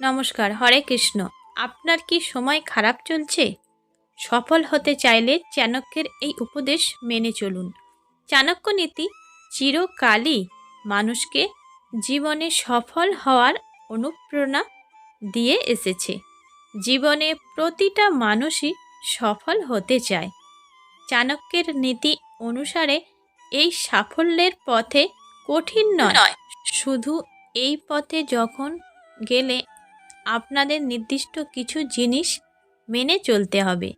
নমস্কার হরে কৃষ্ণ। আপনার কি সময় খারাপ চলছে? সফল হতে চাইলে চাণক্যের এই উপদেশ মেনে চলুন। চাণক্য নীতি চিরকালই মানুষকে জীবনে সফল হওয়ার অনুপ্রেরণা দিয়ে এসেছে। জীবনে প্রতিটা মানুষই সফল হতে চায়। চাণক্যের নীতি অনুসারে এই সাফল্যের পথে কঠিন নয়। শুধু এই পথে যখন গেলে আপনাদের নির্দিষ্ট কিছু জিনিস মেনে চলতে হবে।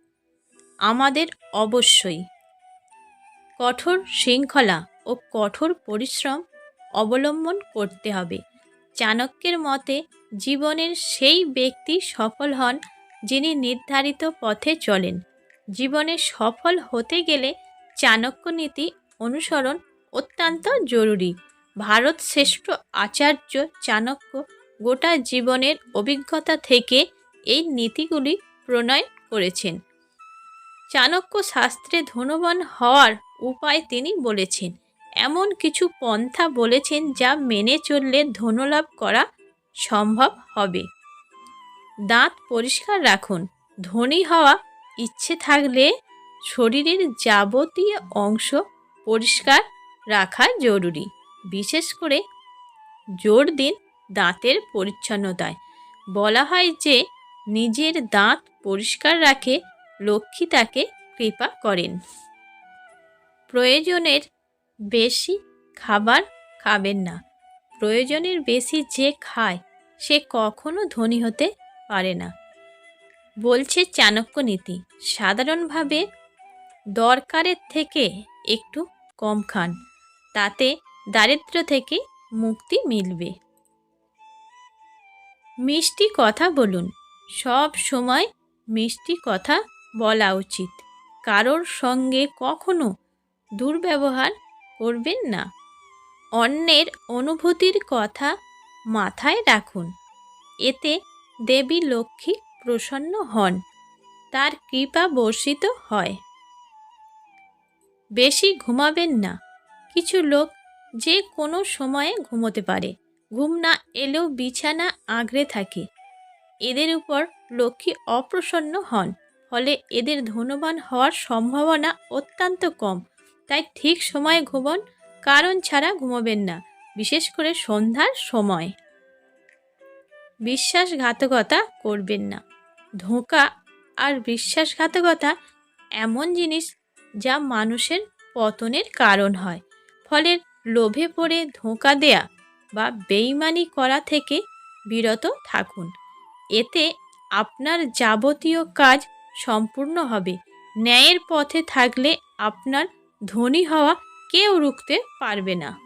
আমাদের অবশ্যই। কঠোর শৃঙ্খলা ও কঠোর পরিশ্রম অবলম্বন করতে হবে। চাণক্যের মতে, জীবনের সেই ব্যক্তি সফল হন যিনি নির্ধারিত পথে চলেন। জীবনে সফল হতে গেলে চাণক্য নীতি অনুসরণ অত্যন্ত জরুরি। ভারত শ্রেষ্ঠ আচার্য চাণক্য গোটা জীবনের অভিজ্ঞতা থেকে এই নীতিগুলি প্রণয়ন করেছেন। চাণক্য শাস্ত্রে ধনবান হওয়ার উপায় তিনি বলেছেন, এমন কিছু পন্থা বলেছেন যা মেনে চললে ধনলাভ করা সম্ভব হবে। দাঁত পরিষ্কার রাখুন, ধনী হওয়া ইচ্ছে থাকলে শরীরের যাবতীয় অংশ পরিষ্কার রাখা জরুরি। বিশেষ করে জোর দিন দাঁতের পরিচ্ছন্নতায়। বলা হয় যে, নিজের দাঁত পরিষ্কার রাখে লক্ষ্মী তাকে কৃপা করেন। প্রয়োজনের বেশি খাবার খাবেন না। প্রয়োজনের বেশি যে খায়, সে কখনো ধনী হতে পারে না। বলছে চাণক্য নীতি, সাধারণভাবে দরকারের থেকে একটু কম খান, তাতে দারিদ্র্য থেকে মুক্তি মিলবে। মিষ্টি কথা বলুন। সব সময় মিষ্টি কথা বলা উচিত। কারোর সঙ্গে কখনো দুর্ব্যবহার করবেন না। অন্যের অনুভূতির কথা মাথায় রাখুন। এতে দেবী লক্ষ্মী প্রসন্ন হন। তার কৃপা বর্ষিত হয়। বেশি ঘুমাবেন না। কিছু লোক যে কোনো সময়ে ঘুমোতে পারে। ঘুম না এলেও বিছানা আঁকড়ে থাকে। এদের উপর লক্ষ্মী অপ্রসন্ন হন, ফলে এদের ধনবান হওয়ার সম্ভাবনা অত্যন্ত কম। তাই ঠিক সময়ে ঘুমন, কারণ ছাড়া ঘুমাবেন না, বিশেষ করে সন্ধ্যার সময়। বিশ্বাসঘাতকতা করবেন না। ধোঁকা আর বিশ্বাসঘাতকতা এমন জিনিস যা মানুষের পতনের কারণ হয়, ফলে লোভে পড়ে ধোঁকা দেয়া বা বেইমানি করা থেকে বিরত থাকুন। এতে আপনার যাবতীয় কাজ সম্পূর্ণ হবে। ন্যায়ের পথে থাকলে আপনার ধনী হওয়া কেউ রুখতে পারবে না।